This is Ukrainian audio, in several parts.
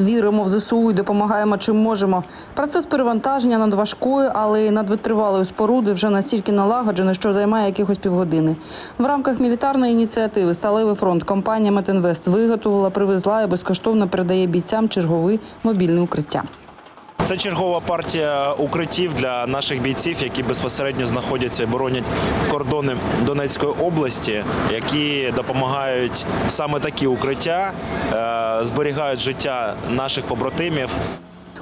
Віримо в ЗСУ і допомагаємо чим можемо. Процес перевантаження над важкою, але й над витривалою споруди вже настільки налагоджений, що займає якихось півгодини. В рамках мілітарної ініціативи Сталевий фронт компанія Метинвест виготовила, привезла і безкоштовно передає бійцям чергові мобільне укриття. Це чергова партія укриттів для наших бійців, які безпосередньо знаходяться і боронять кордони Донецької області, які допомагають саме такі укриття, е, зберігають життя наших побратимів.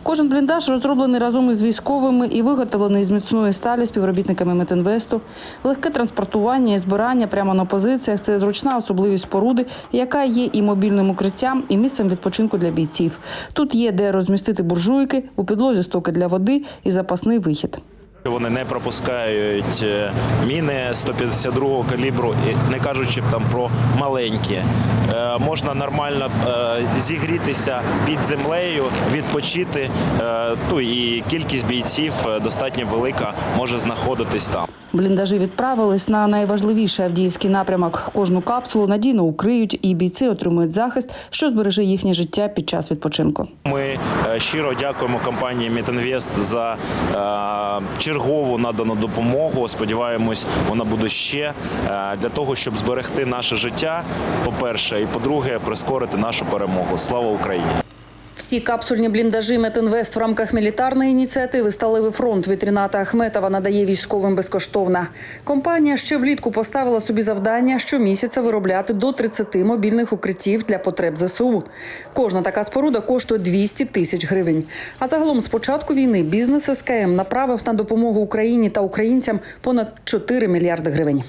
Кожен бліндаж розроблений разом із військовими і виготовлений з міцної сталі співробітниками Метинвесту. Легке транспортування і збирання прямо на позиціях це зручна особливість споруди, яка є і мобільним укриттям, і місцем відпочинку для бійців. Тут є де розмістити буржуйки, у підлозі стоки для води і запасний вихід. Вони не пропускають е, міни 152 калібру, не кажучи там про маленькі. Е, Можна нормально е, зігрітися під землею, відпочити. Ну і кількість бійців достатньо велика може знаходитись там. Бліндажі відправились на найважливіший Авдіївський напрямок. Кожну капсулу надійно укриють, і бійці отримують захист, що збереже їхнє життя під час відпочинку. Ми щиро дякуємо компанії Мітінвест за чергову надану допомогу. Сподіваємось, вона буде ще е, для того, щоб зберегти наше життя. По-перше, і по-друге, прискорити нашу перемогу. Слава Україні! Всі капсульні бліндажі Метинвест в рамках мілітарної ініціативи Сталевий фронт від Ріната Ахметова надає військовим безкоштовно. Компанія ще влітку поставила собі завдання щомісяця виробляти до 30 мобільних укриттів для потреб ЗСУ. Кожна така споруда коштує 200 тисяч гривень. А загалом з початку війни бізнес СКМ направив на допомогу Україні та українцям понад 4 мільярди гривень.